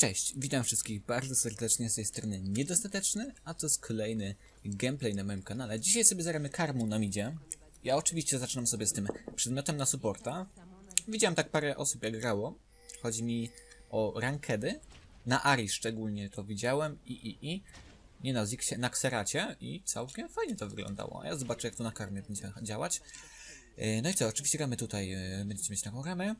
Cześć, witam wszystkich bardzo serdecznie z tej strony Niedostateczny, a to jest kolejny gameplay na moim kanale. Dzisiaj sobie zaramy karmu na midzie. Ja oczywiście zaczynam sobie z tym przedmiotem na supporta. Widziałem tak parę osób jak grało. Chodzi mi o rankedy. Na Ari szczególnie to widziałem i i i. Nie na Zixie, na Xeracie i całkiem fajnie to wyglądało. Ja zobaczę jak to na karmie będzie działać. E, No i co, oczywiście gramy tutaj, e, będziecie mieć taką ramę.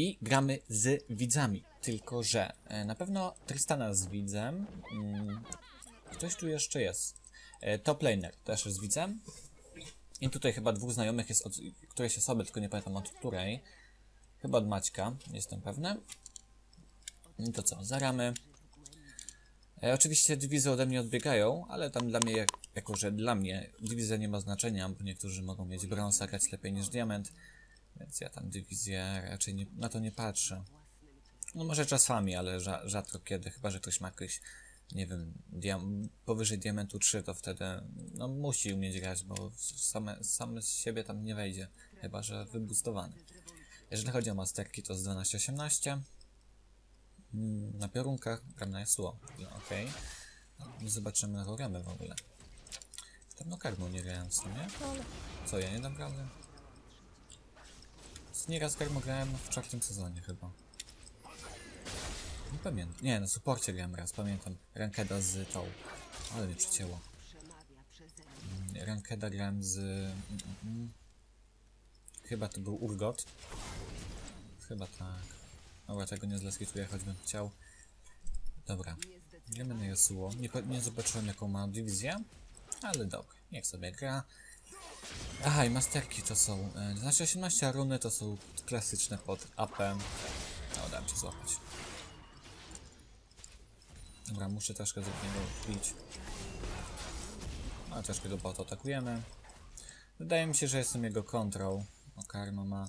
I gramy z widzami. Tylko, że e, na pewno Tristana z widzem. Mm, ktoś tu jeszcze jest. E, top laner też z widzem. I tutaj chyba dwóch znajomych jest od którejś osoby, tylko nie pamiętam od której. Chyba od Maćka, jestem pewny. No to co, zaramy. E, oczywiście dywizy ode mnie odbiegają, ale tam dla mnie, jak, jako że dla mnie dywizja nie ma znaczenia, bo niektórzy mogą mieć brąz, grać lepiej niż diament. Więc ja tam dywizję raczej nie, na to nie patrzę. No może czasami, ale rza, rzadko kiedy, chyba że ktoś ma jakieś, nie wiem, diam powyżej diamentu 3, to wtedy no musi umieć grać, bo same, same z siebie tam nie wejdzie, chyba że wybustowany. Jeżeli chodzi o masterki, to z 12-18. Mm, Na piorunkach gram na Yasuo, no, okej. No, Zobaczymy na w ogóle. Dawno karmą nie grałem w sumie, ale co, ja nie dam rady? Nieraz karmo grałem w czwartym sezonie chyba. Nie pamiętam. Nie, na suporcie grałem raz, pamiętam. Rankeda z tą. Ale mnie przycięło. Mm, Rankeda grałem z... mm, mm. Chyba to był Urgot. Chyba tak. Dobra, tego nie zleskituję, choćbym chciał. Dobra. Gramy na Yasuo. Nie, nie zobaczyłem jaką ma dywizję. Ale dobra, niech sobie gra. Aha, i masterki to są. E, znaczy 18 a runy to są klasyczne pod AP. No, dam ci złapać. Dobra, muszę troszkę z niego wbić. A troszkę go bot atakujemy. Wydaje mi się, że jestem jego kontrą. O, Karma ma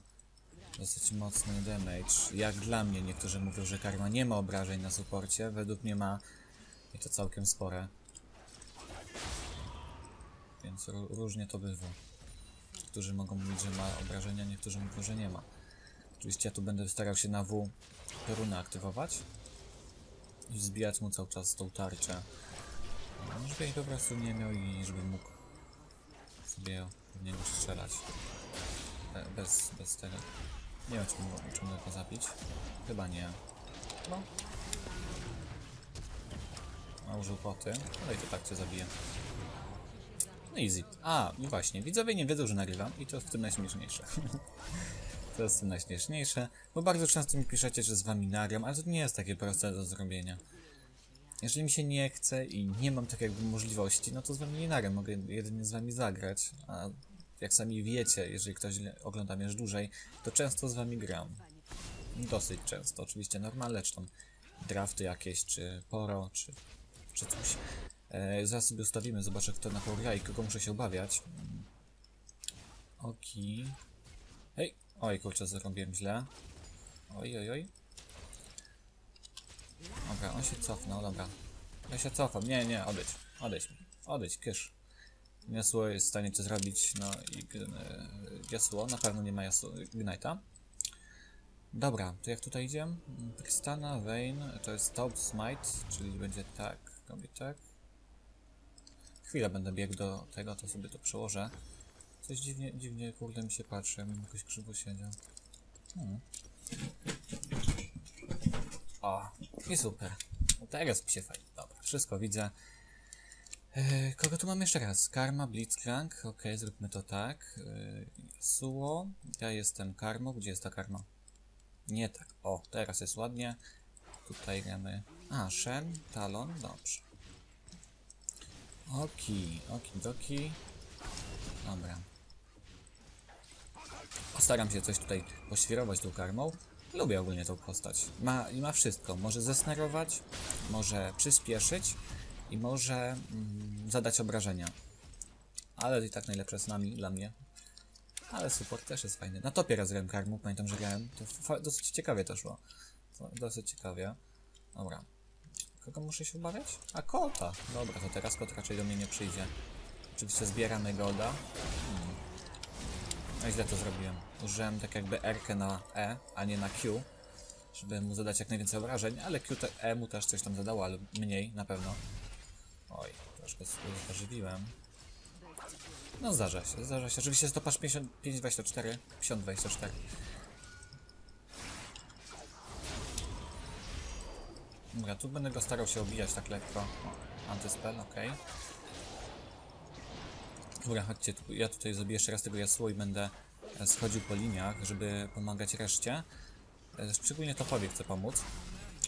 dosyć mocny damage. Jak dla mnie, niektórzy mówią, że Karma nie ma obrażeń na suporcie. Według mnie ma i to całkiem spore. Więc ró- różnie to bywa. Niektórzy mogą mówić, że ma obrażenia, niektórzy mówią, że nie ma. Oczywiście ja tu będę starał się na W pioruna aktywować i zbijać mu cały czas tą tarczę. No, Żeby jej prostu nie miał i żeby mógł sobie w niego strzelać. Be- Bez, bez tego. Nie wiem, czy, mu- czy mogę zabić. Chyba nie. No. A użył poty. No i to tak cię zabije. No easy. A, i właśnie, widzowie nie wiedzą, że nagrywam i to jest w tym najśmieszniejsze. to jest w tym najśmieszniejsze, bo bardzo często mi piszecie, że z wami nagram, ale to nie jest takie proste do zrobienia. Jeżeli mi się nie chce i nie mam tak jakby możliwości, no to z wami nie nagram, mogę jedynie z wami zagrać, a jak sami wiecie, jeżeli ktoś ogląda mnie już dłużej, to często z wami gram. Dosyć często, oczywiście normalne, czy tam drafty jakieś, czy poro, czy, czy coś. E, zaraz sobie ustawimy, zobaczę kto na gra i kogo muszę się obawiać. Oki. Hej! Oj, kurczę, zrobiłem źle. Oj, oj, oj. Dobra, on się cofnął, dobra. Ja się cofam, nie, nie, odejdź, odejdź, odejdź, kysz. Jasło jest w stanie to zrobić, no i g- e, Jasło, na pewno nie ma Jasło, Ignite'a. Dobra, to jak tutaj idzie? Mm, Tristana, Vayne, to jest Top Smite, czyli będzie tak, robię tak. Chwilę będę biegł do tego, to sobie to przełożę. Coś dziwnie, dziwnie, kurde mi się patrzy, jakbym jakoś krzywo siedział. Hmm. O, i super. No Teraz mi się fajnie. Dobra, wszystko widzę. E, kogo tu mam jeszcze raz? Karma, Blitzcrank. Ok, zróbmy to tak. E, Suo. Ja jestem Karmo. Gdzie jest ta Karma? Nie tak. O, teraz jest ładnie. Tutaj gramy. A, Shen, Talon. Dobrze. Oki, oki, doki. Dobra. Postaram się coś tutaj poświrować tą karmą. Lubię ogólnie tą postać. Ma, ma wszystko. Może zesnarować, może przyspieszyć i może mm, zadać obrażenia. Ale i tak najlepsze z nami, dla mnie. Ale support też jest fajny. Na topie raz karmą, pamiętam, że grałem. To dosyć ciekawie to szło. Dosyć ciekawie. Dobra. Kogo muszę się obawiać? A kota! Dobra, to teraz kot raczej do mnie nie przyjdzie. Oczywiście zbieramy golda. Hmm. No źle to zrobiłem. Użyłem tak jakby R na E, a nie na Q. żeby mu zadać jak najwięcej obrażeń, ale Q te, E mu też coś tam zadało, ale mniej na pewno. Oj, troszkę zażywiłem. No zdarza się, zdarza się. Oczywiście stopasz 55-24, 50-24. Dobra, tu będę go starał się obijać tak lekko. O, antyspell, okej. Dobra, chodźcie, ja tutaj zrobię jeszcze raz tego jasło i będę e, schodził po liniach, żeby pomagać reszcie. E, Szczególnie topowi chcę pomóc,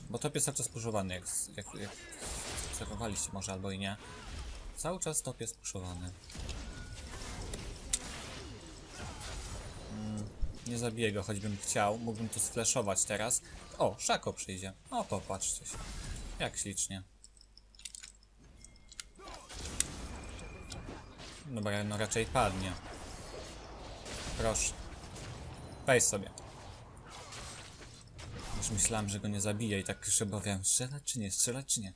bo top jest cały czas puszowany, jak, jak, jak obserwowaliście może albo i nie. Cały czas top jest puszowany. Nie zabiję go, choćbym chciał. Mógłbym tu sflashować teraz. O, Szako przyjdzie. O, popatrzcie się. Jak ślicznie. Dobra, no raczej padnie. Proszę. Weź sobie. Już myślałem, że go nie zabije i tak się obawiałem, strzelać czy nie, strzelać czy nie.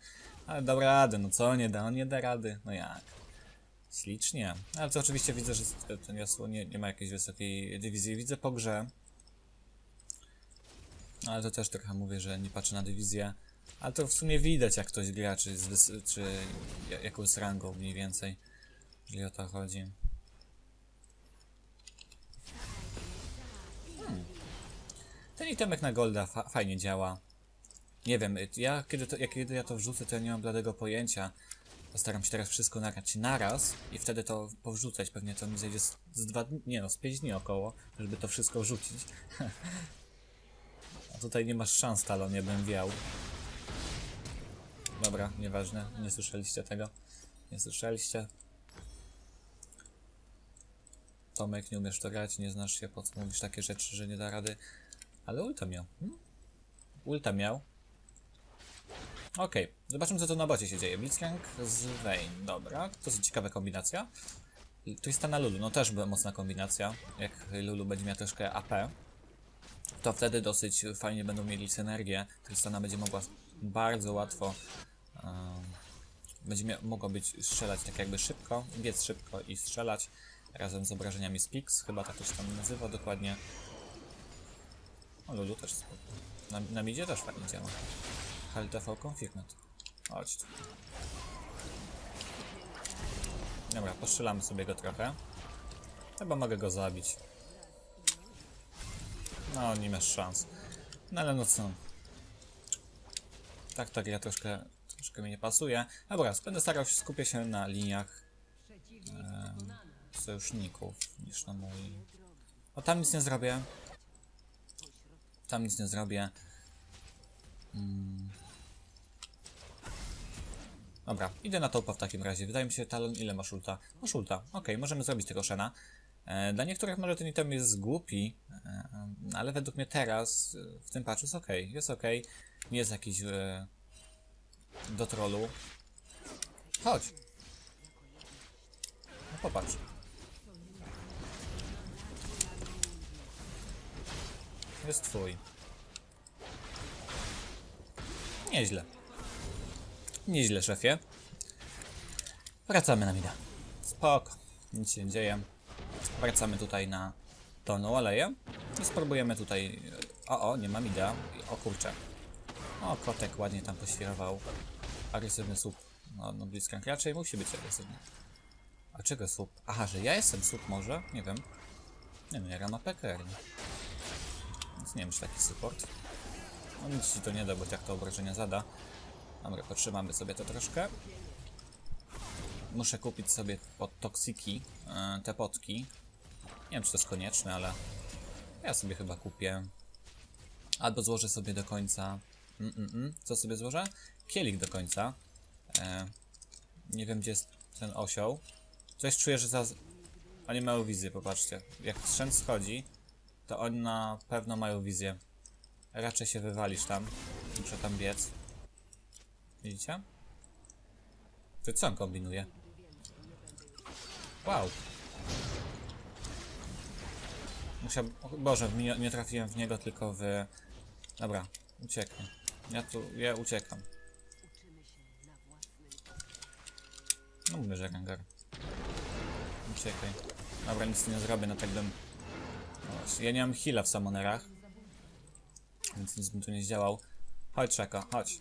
Ale dał radę, no co, nie da, on nie da rady. No jak? Ślicznie. Ale to oczywiście widzę, że ten Yasuo nie, nie ma jakiejś wysokiej dywizji. Widzę po grze. Ale to też trochę mówię, że nie patrzę na dywizję. Ale to w sumie widać, jak ktoś gra, czy, z czy ja- jaką jest rangą mniej więcej. Jeżeli o to chodzi. Hmm. Ten itemek na golda fa fajnie działa. Nie wiem, ja kiedy, to, jak, kiedy ja to wrzucę, to ja nie mam bladego pojęcia. Postaram się teraz wszystko nagrać naraz i wtedy to powrzucać. Pewnie to mi zejdzie z, z dwa dni, nie no, z pięć dni około, żeby to wszystko wrzucić. A tutaj nie masz szans, Talon, nie bym wiał. Dobra, nieważne, nie słyszeliście tego. Nie słyszeliście. Tomek, nie umiesz to grać, nie znasz się, po co mówisz takie rzeczy, że nie da rady. Ale ulta miał. Hmm? Ulta miał. Okej, zobaczmy co tu na bocie się dzieje. Blitzcrank z Vayne, dobra, dosyć ciekawa kombinacja. Tu jest ta na Lulu, no też mocna kombinacja. Jak Lulu będzie miała troszkę AP, to wtedy dosyć fajnie będą mieli synergię. Tristana będzie mogła bardzo łatwo um, będzie mogła być strzelać tak jakby szybko, biec szybko i strzelać razem z obrażeniami z Pix, chyba tak to się tam nazywa dokładnie. O, Lulu też spoko. Na, na midzie też fajnie działa. HLTV Confirmed. Chodź tu. Dobra, postrzelamy sobie go trochę. Chyba mogę go zabić. No, nie masz szans. No ale no co. Tak ta gra troszkę, troszkę mi nie pasuje. Dobra, będę starał się skupiać się na liniach sojuszników niż na mój. O, tam nic nie zrobię. Tam nic nie zrobię. Mm. Dobra, idę na topa w takim razie. Wydaje mi się, Talon, ile masz ulta? Masz ulta. Okej, możemy zrobić tego Shena. E, dla niektórych może ten item jest głupi, e, ale według mnie teraz e, w tym patchu jest ok. Jest ok. Nie jest jakiś e, do trollu. Chodź. No popatrz. Jest twój. Nieźle. Nieźle, szefie. Wracamy na mida. Spoko. Nic się nie dzieje. Wracamy tutaj na dolną aleję. I spróbujemy tutaj... O, o, nie ma mida. O kurczę. O, kotek ładnie tam poświrował. Agresywny słup. No, no Blitzcrank raczej musi być agresywny. A czego słup? Aha, że ja jestem słup może? Nie wiem. Nie wiem, ja gram na PKR. Więc nie wiem, czy taki support. No nic ci to nie da, bo jak to obrażenia zada. Dobra, potrzymamy sobie to troszkę. Muszę kupić sobie pod toksiki e, te potki. Nie wiem, czy to jest konieczne, ale ja sobie chyba kupię. Albo złożę sobie do końca. Mm, mm, mm. Co sobie złożę? Kielich do końca. E, nie wiem, gdzie jest ten osioł. Coś czuję, że za. Oni mają wizję, popatrzcie. Jak strzęt schodzi, to oni na pewno mają wizję. Raczej się wywalisz tam. Muszę tam biec. Widzicie? Ty co on kombinuje? Wow. Musiał... Boże, nie, nie trafiłem w niego, tylko w... Dobra, uciekam. Ja tu... ja uciekam. No mówię, że Rengar. Uciekaj. Dobra, nic nie zrobię, no tak bym... Właśnie, Ja nie mam heala w samonerach. więc nic bym tu nie zdziałał. Chodź, Szako, chodź.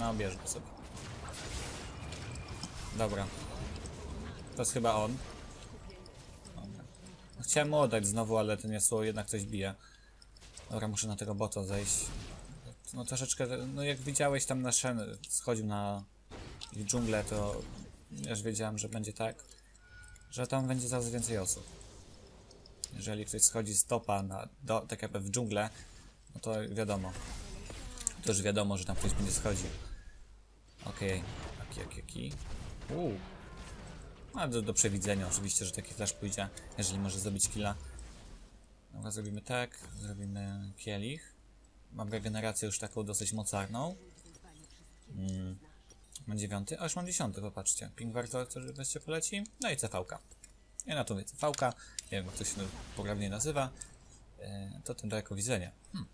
No, bierz go sobie. Dobra. To jest chyba on. Dobra. No, Chciałem mu oddać znowu, ale ten jasło jednak coś bije. Dobra, muszę na tego bota zejść. No troszeczkę, no jak widziałeś tam na Shen schodził na ich dżunglę, to już wiedziałem, że będzie tak, że tam będzie coraz więcej osób. Jeżeli ktoś schodzi z topa na, do, tak jakby w dżunglę, no to wiadomo. To już wiadomo, że tam ktoś będzie schodził. Okej, okay. jaki, jaki. Uuu. A do, do przewidzenia oczywiście, że taki flash pójdzie, jeżeli może zrobić killa. Dobra, zrobimy tak, zrobimy kielich. Mam regenerację już taką dosyć mocarną. Mm. Mam dziewiąty, a już mam dziesiąty, popatrzcie. Ping warto, to weźcie poleci. No i CV-ka. Ja na to mówię CV-ka. Nie wiem, jak to się poprawnie nazywa. E, to ten daleko widzenia. Hmm.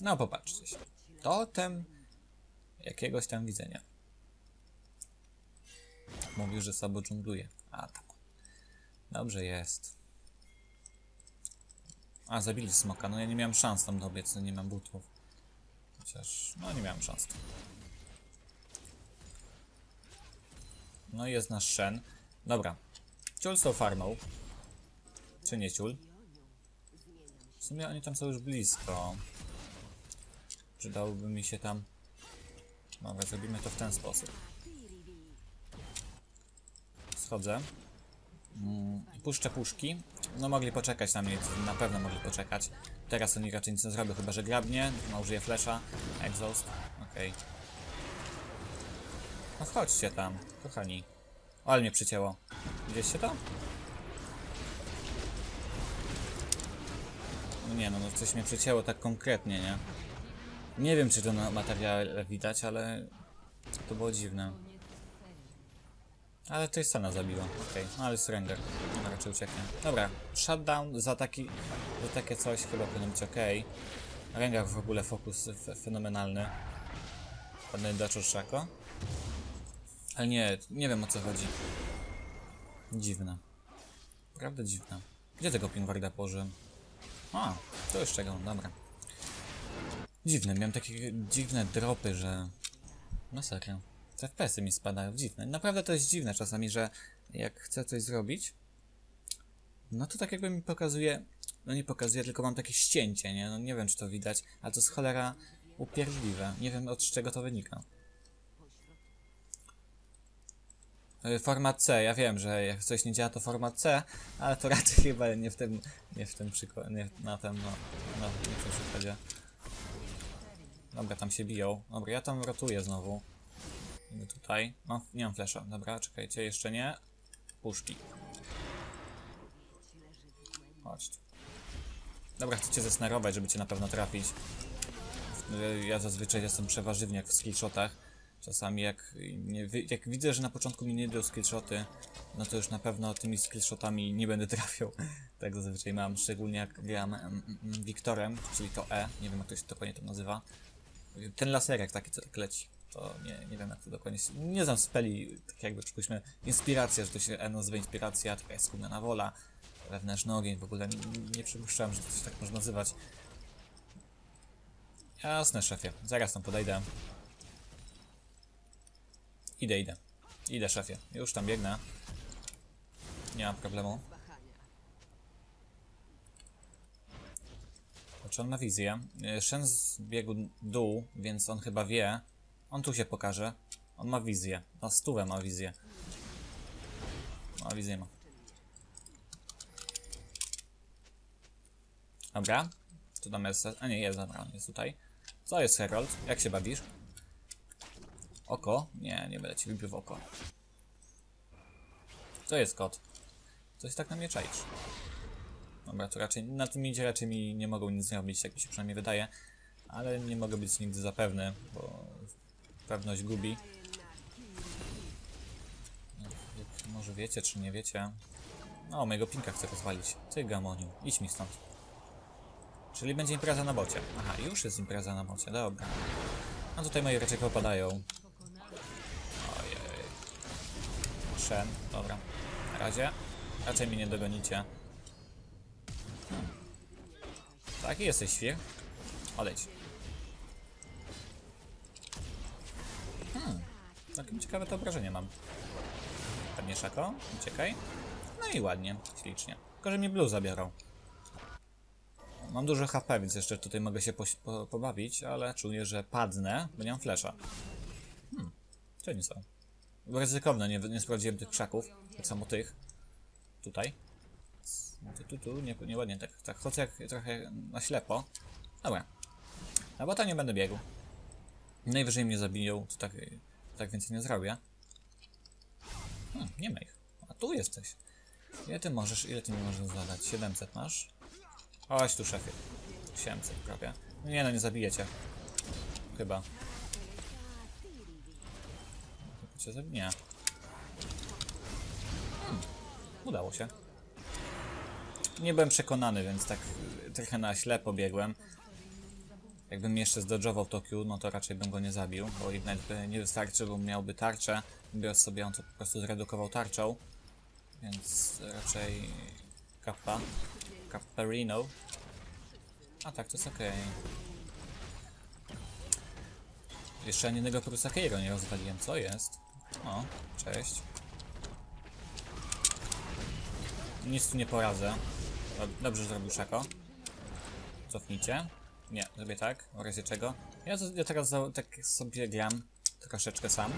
No popatrzcie się. Totem jakiegoś tam widzenia. Mówił, że sabo dżungluje. A tam. Dobrze jest. A, zabili smoka. No ja nie miałem szans tam dobiec, nie mam butów. Chociaż, no nie miałem szans. No i jest nasz Shen. Dobra. Ciul są farmą. Czy nie ciul? W sumie oni tam są już blisko. Przydałoby mi się tam... Dobra, zrobimy to w ten sposób. Schodzę. Mm, puszczę puszki. No mogli poczekać na mnie, na pewno mogli poczekać. Teraz oni raczej nic nie zrobią, chyba że grabnie. No użyję flesza. Exhaust. Okej. No chodźcie tam, kochani. O, ale mnie przycięło. Widzieliście to? No nie no, no coś mnie przycięło tak konkretnie, nie? Nie wiem, czy to na materiale widać, ale to było dziwne. Ale to jest scena zabiła, okej, no ale Ranger, no, raczej ucieknie. Dobra, shutdown za, taki, za takie coś chyba powinno być okej. Ranger w ogóle fokus fenomenalny. Daczo Szako. Ale nie, nie wiem o co chodzi. Dziwne. Prawda dziwne. Gdzie tego Pingwarda położyłem? A, to już czego, dobra. Dziwne, miałem takie dziwne dropy, że... No serio. Te FPS-y mi spadają, dziwne. Naprawdę to jest dziwne czasami, że jak chcę coś zrobić, no to tak jakby mi pokazuje... No nie pokazuje, tylko mam takie ścięcie, nie? No nie wiem, czy to widać, ale to jest cholera upierdliwe. Nie wiem, od czego to wynika. Y, Format C, ja wiem, że jak coś nie działa to format C, ale to raczej chyba nie w tym, nie w tym przykładzie, nie na tym, no, no, nie w tym przykładzie. Dobra, tam się biją. Dobra, ja tam rotuję znowu. Tutaj. Mam, nie mam flesza. Dobra, czekajcie, jeszcze nie. Puszki. Chodź. tu. Dobra, chcę cię zesnarować, żeby cię na pewno trafić. Ja zazwyczaj jestem przeważywniak w skillshotach. Czasami jak, nie, jak widzę, że na początku mi nie idą skillshoty, no to już na pewno tymi skillshotami nie będę trafiał. Tak zazwyczaj mam, szczególnie jak gram mm, mm, Wiktorem, czyli to E, nie wiem jak to się dokładnie to nazywa. Ten laserek taki, co tak leci. To nie, nie wiem jak to dokładnie się... Nie znam speli, tak jakby przypuśćmy inspiracja, że to się nazywa inspiracja, taka jest skupiona wola, wewnętrzny ogień, w ogóle nie, nie przypuszczałem, że to się tak można nazywać. Jasne, szefie, zaraz tam podejdę. Idę, idę. Idę, szefie. Już tam biegnę. Nie mam problemu. On ma wizję? Shen zbiegł dół, więc on chyba wie. On tu się pokaże. On ma wizję. Na stówę ma wizję. Ma wizję ma. Dobra. Tu tam jest... A nie, jest, on jest tutaj. Co jest Herald? Jak się bawisz? Oko? Nie, nie będę ci wybił w oko. Co jest kot? Coś tak na mnie czaisz. Dobra, to raczej na tym idzie raczej mi nie mogą nic zrobić, jak mi się przynajmniej wydaje. Ale nie mogę być nigdy za pewny, bo pewność gubi. Może wiecie, czy nie wiecie. No, mojego pinka chcę rozwalić. Ty gamoniu, idź mi stąd. Czyli będzie impreza na bocie. Aha, już jest impreza na bocie, dobra. A tutaj moje raczej popadają. Ojej. Shen, dobra. Na razie. Raczej mnie nie dogonicie. Hmm. Taki jesteś świr. Oleć. Całkiem ciekawe to obrażenie mam. Pewnie szako. Uciekaj. No i ładnie. Ślicznie. Tylko, że mi blue zabiorą. Mam dużo HP, więc jeszcze tutaj mogę się poś- po pobawić, ale czuję, że padnę, bo nie mam flesza. Hmm. Co oni są? Ryzykowne, nie, nie sprawdziłem tych krzaków. Tak samo tych. Tutaj. Tu, tu, tu, nie, nieładnie tak, tak chodzę jak trochę na ślepo. Dobra. Na bota nie będę biegł. Najwyżej mnie zabiją, to tak, tak więcej nie zrobię. Hmm, nie ma ich. A tu jesteś. Ile ty możesz, ile ty mi możesz zadać? 700 masz? Chodź tu szefie. 800 prawie. Nie no, nie zabijecie. Chyba. Tylko cię. Hmm. Udało się. Nie byłem przekonany, więc tak trochę na ślepo biegłem. Jakbym jeszcze zdodżował Tokiu, no to raczej bym go nie zabił, bo Ignite by nie wystarczy, bo miałby tarczę. Biorąc sobie on to po prostu zredukował tarczą. Więc raczej kappa. Kapparino. A tak, to jest okej. Jeszcze ani jednego Prusakiego nie rozwaliłem, co jest? O, cześć. Nic tu nie poradzę. Dob- Dobrze zrobił Szako. Cofnijcie. Nie, zrobię tak, w razie czego. Ja, ja teraz za, tak sobie gram troszeczkę sam.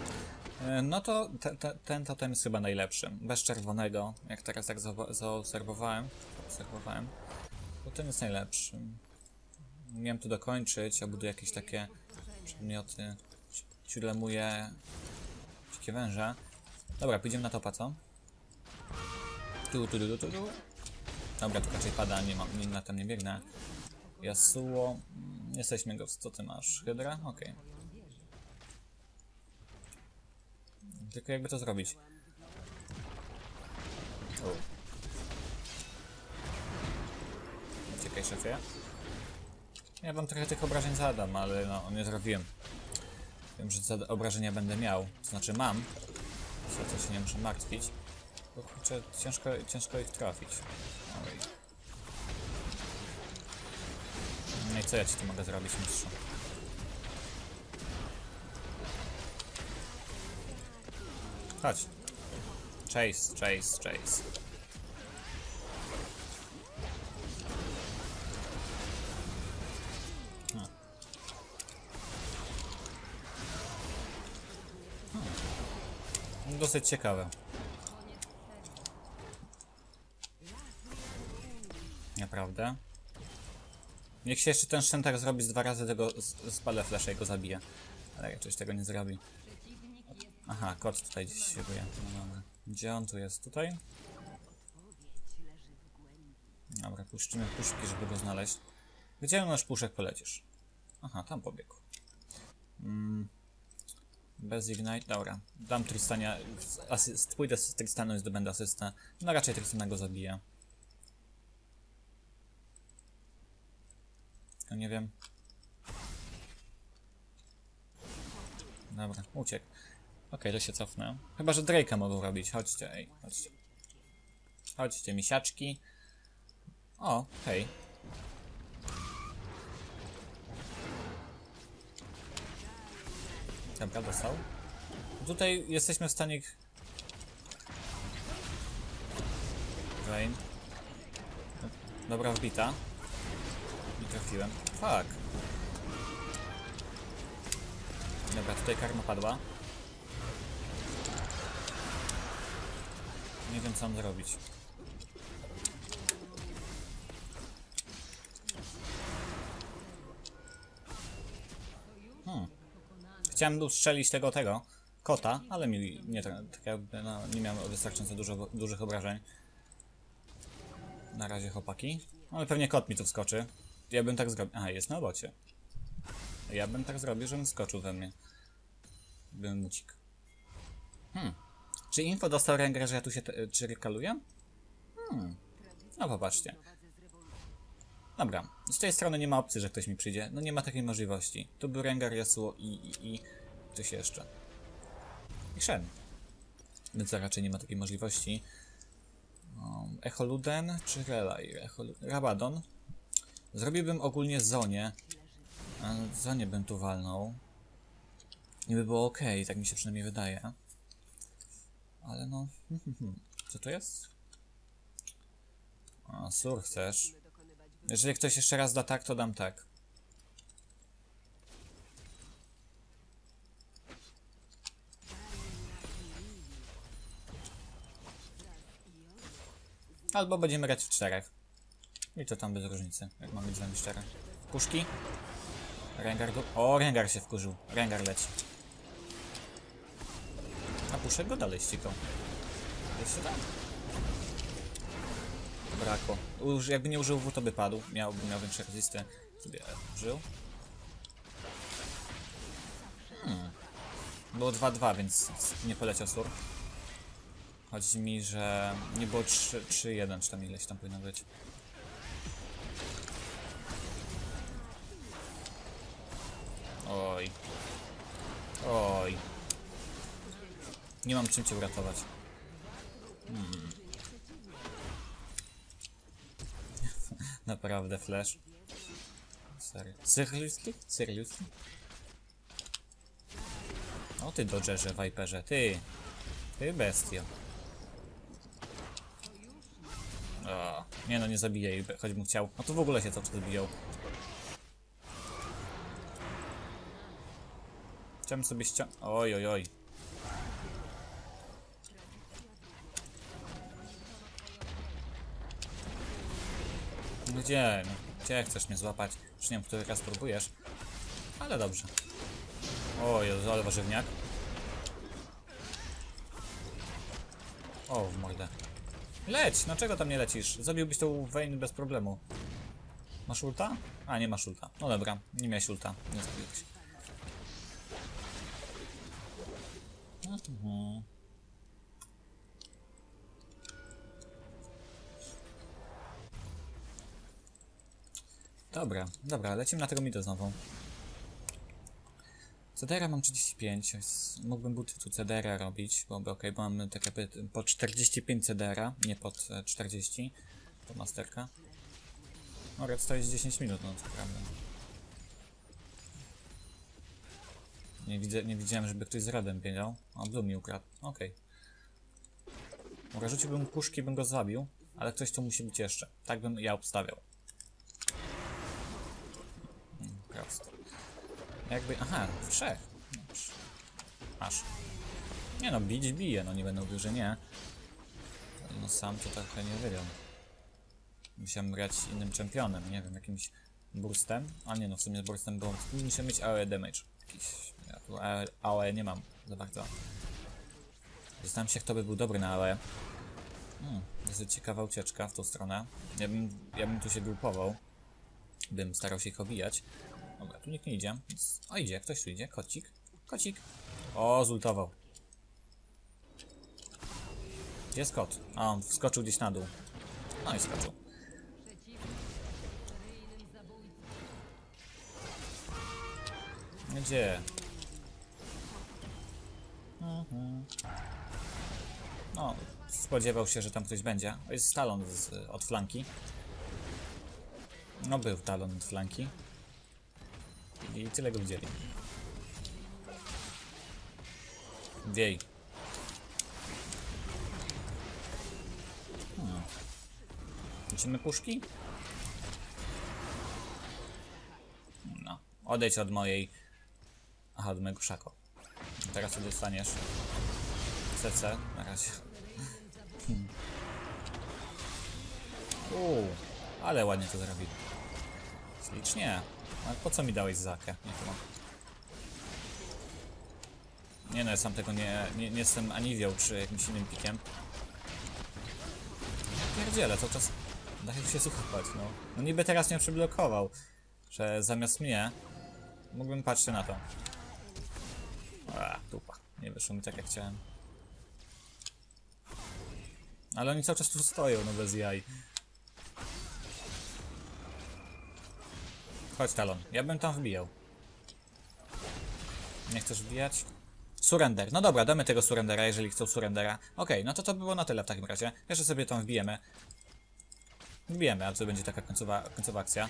E, No to te, te, ten totem jest chyba najlepszy. Bez czerwonego, jak teraz tak za- zaobserwowałem, obserwowałem, to ten jest najlepszy. Miałem tu dokończyć, a buduję jakieś takie przedmioty. Ciulemuję dzikie węże. Dobra, pójdziemy na topa, co? Tu, tu, tu, tu, tu. Dobra, tu raczej pada, nie nie, na tym nie biegnę. Yasuo, mm, jesteśmy go, co ty masz? Hydra? Okej. Tylko jakby to zrobić? O. Czekaj, szefie. Ja wam trochę tych obrażeń zadam, ale no, nie zrobiłem. Wiem, że obrażenia będę miał. To znaczy mam. To się nie muszę martwić. Bo kurczę, ciężko, ciężko ich trafić. Oj. Co ja ci tu mogę zrobić, mistrzu? Chodź. Chase, chase, chase. Hmm. Hmm. Dosyć ciekawe. Naprawdę. Niech się jeszcze ten sztentak zrobi z dwa razy tego spalę flasza i go zabije. Ale raczej tego nie zrobi. Aha, kot tutaj gdzieś świruje. No. Gdzie on tu jest? Tutaj? Dobra, puszczymy puszki, żeby go znaleźć. Gdzie nasz puszek polecisz? Aha, tam pobiegł. Mm. Bez Ignite, dobra. Dam Tristania, asyst, pójdę z Tristanem i zdobędę asystę. No raczej Tristana go zabije. Nie wiem. Dobra, uciekł. Okej, to się cofnę. Chyba, że Drake'a mogą robić. Chodźcie, ej, chodźcie. Chodźcie, misiaczki. O, hej. Dobra, dostał. Tutaj jesteśmy w stanie... Rain. Dobra, wbita. Trafiłem. Fuck. Dobra, tutaj karma padła. Nie wiem co mam zrobić. Hmm. Chciałem ustrzelić tego, tego, kota, ale mi nie, tak jakby, no, nie miałem wystarczająco dużo, dużych obrażeń. Na razie chłopaki. Ale pewnie kot mi tu wskoczy. Ja bym tak zrobił. Aha, jest na bocie. Ja bym tak zrobił, żebym skoczył we mnie. Bym mucik. Hmm. Czy info dostał Rengar, że ja tu się te, czy rekaluję? Hmm. No popatrzcie. Dobra, z tej strony nie ma opcji, że ktoś mi przyjdzie. No nie ma takiej możliwości. Tu był Rengar, Yasuo i, i, i ktoś jeszcze. I Shen. Więc raczej nie ma takiej możliwości. No, Echoluden czy Relay? Echolu... Rabadon. Zrobiłbym ogólnie Zonie. Zonie bym tu walnął. Niby było ok, tak mi się przynajmniej wydaje. Ale no... Co to jest? A, sur chcesz. Jeżeli ktoś jeszcze raz da tak, to dam tak. Albo będziemy grać w czterech. I to tam bez różnicy, jak mamy z wami szczere. Puszki? Rengar go... O, Rengar się wkurzył. Rengar leci. A puszek go dalej ścigał. Jeszcze tam? Brakło. Uż, jakby nie użył W, to by padł. Miałby miał większe rezysty. Sobie użył. Hmm. Było 2-2, więc nie poleciał sur. Chodzi mi, że nie było 3-1, czy tam ileś tam powinno być. Oj. Oj. Nie mam czym cię uratować. Hmm. Naprawdę, Flash. Serio. Seriously? Seriously? O ty Dodgerze, Viperze, ty! Ty bestio. O, nie no, nie zabijaj, choćbym chciał. No to w ogóle się czas zabijał. Chciałem sobie ścią... Oj, oj, oj. No Gdzie? No, gdzie chcesz mnie złapać? Już nie wiem, który raz próbujesz. Ale dobrze. O Jezu, ale warzywniak. O, w mordę. Leć! No czego tam nie lecisz? Zabiłbyś tą Vayne bez problemu. Masz ulta? A, nie masz ulta. No dobra, nie miałeś ulta. Nie zabiłeś. Mhm. Dobra, dobra, lecimy na tego mida znowu. CDR mam 35, więc mógłbym buty tu CDR robić, byłoby ok, bo mamy tak jakby po 45 CDR, nie pod e, 40, to masterka. No, Red to jest 10 minut, no to prawda. Nie, widzę, nie widziałem, żeby ktoś z Redem biegał. O, Blue mi ukradł, okej. Okay. Rzuciłbym puszki, bym go zabił, ale ktoś tu musi być jeszcze. Tak bym ja obstawiał. Hmm, prosto. Jakby, aha, w trzech. Trz- Aż. Nie no, bić bije, no nie będę mówił, że nie. No sam to trochę nie wygrał. Musiałem grać innym czempionem, nie wiem, jakimś burstem. A nie no, w sumie burstem, bo muszę mieć AOE damage. Jakiś, ja tu AOE, nie mam za bardzo. Zastanawiam się, kto by był dobry na AOE. Hmm, dosyć ciekawa ucieczka w tą stronę. Ja bym, ja bym tu się grupował. Bym starał się ich obijać. Dobra, tu nikt nie idzie. O, idzie, ktoś tu idzie. Kocik. Kocik. O, zultował. Jest kot. A, on wskoczył gdzieś na dół. No i skoczył. Gdzie? No, spodziewał się, że tam ktoś będzie. Jest talon z, od flanki. No, był talon od flanki. I tyle go widzieli. Wiej. Hmm. Liczymy puszki? No. Odejdź od mojej... Aha, od mojego szako. Teraz sobie dostaniesz. CC na razie. Hmm. Uuu, ale ładnie to zrobił. Ślicznie. Ale po co mi dałeś Zakę? Nie chyba. Nie no, ja sam tego nie, nie, nie jestem Aniwią czy jakimś innym pikiem. Pierdziele, to czas... Daje się słuchać, no. No niby teraz mnie przyblokował, że zamiast mnie mógłbym patrzeć na to. A, dupa. Nie wyszło mi tak jak chciałem. Ale oni cały czas tu stoją, no bez jaj. Chodź Talon, ja bym tam wbijał. Nie chcesz wbijać? Surrender. No dobra, damy tego surrendera, jeżeli chcą surrendera. Okej, no to to by było na tyle w takim razie. Jeszcze sobie tam wbijemy. Wbijemy, a to będzie taka końcowa, końcowa akcja.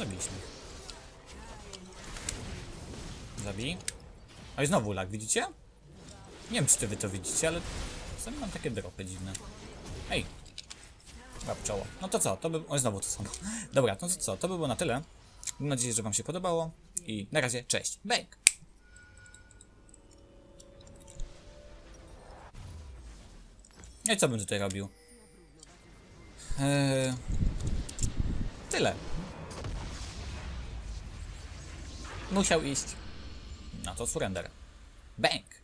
Zabiliśmy. Zabij. A i znowu lag, widzicie? Nie wiem, czy wy to widzicie, ale sami mam takie dropy dziwne. Ej! Czoło. No to co? To by... Oj, znowu to samo. Dobra, no to co? To by było na tyle. Mam nadzieję, że wam się podobało. I na razie, cześć. Bang! No i co bym tutaj robił? Eee... Tyle. Musiał iść. No to surrender. Bang!